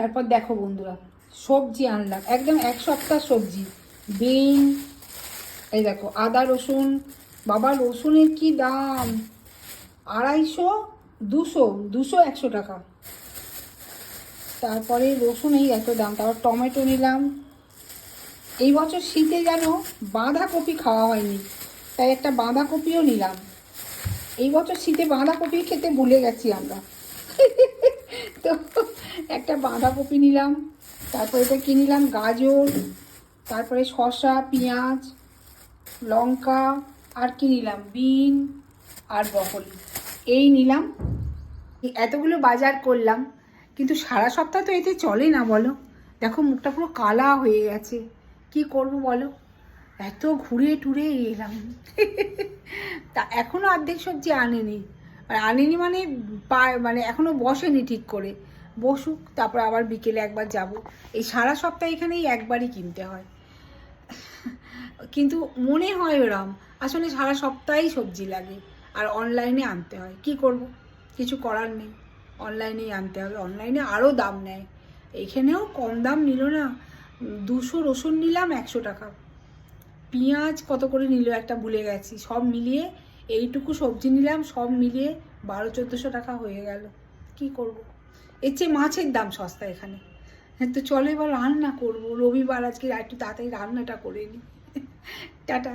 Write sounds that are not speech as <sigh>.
তারপর দেখো বন্ধুরা, সবজি আনলাম, একদম এক সপ্তাহ সবজি, বিন, এই দেখো, আদা রসুন, বাবা রসুনের কি দাম? আড়াইশো, দুশো দুশো একশো টাকা। তারপরে রসুন, এই এত দাম, তারপর টমেটো নিলাম। এই বছর শীতে যেন বাঁধাকপি খাওয়া হয়নি, তাই একটা বাঁধাকপিও নিলাম। এই বছর শীতে বাঁধাকপি খেতে ভুলে গেছি আমরা। <laughs> তো একটা বাঁধাকপি নিলাম, তারপরে এটা কি নিলাম? গাজর, তারপরে শসা, পেঁয়াজ, লঙ্কা, আর কি নিলাম? বিন আর বকলি এই নিলাম। এতগুলো বাজার করলাম, কিন্তু সারা সপ্তাহ তো এতে চলে না বলো। দেখো মুখটা পুরো কালা হয়ে গেছে। কি করব বলো? এত ঘুরে টুরে এলাম। তা এখনও অর্ধেক সবজি আনেনি। আর আনেনি মানে মানে এখনও বসেনি ঠিক করে। বসুক, তারপর আবার বিকেলে একবার যাব। এই সারা সপ্তাহ এখানে এই একবারই কিনতে হয়। কিন্তু মনে হয় ওরম, আসলে সারা সপ্তাহেই সবজি লাগে। আর অনলাইনে আনতে হয়। কি করব? কিছু করার নেই। অনলাইনেই আনতে হবে। অনলাইনে আরও দাম নেয়। এইখানেও কম দাম নিল না। দুশো রসুন নিলাম একশো টাকা। পেঁয়াজ কত করে নিল একটা ভুলে গেছি। সব মিলিয়ে এইটুকু সবজি নিলাম, সব মিলিয়ে বারো, চোদ্দোশো টাকা হয়ে গেল। কি করব। এর চেয়ে মাছের দাম সস্তা এখানে। হ্যাঁ তো চলো এবার রান্না করব। রবিবার আজকে একটু তাড়াতাড়ি রান্নাটা করে নিই টাটা।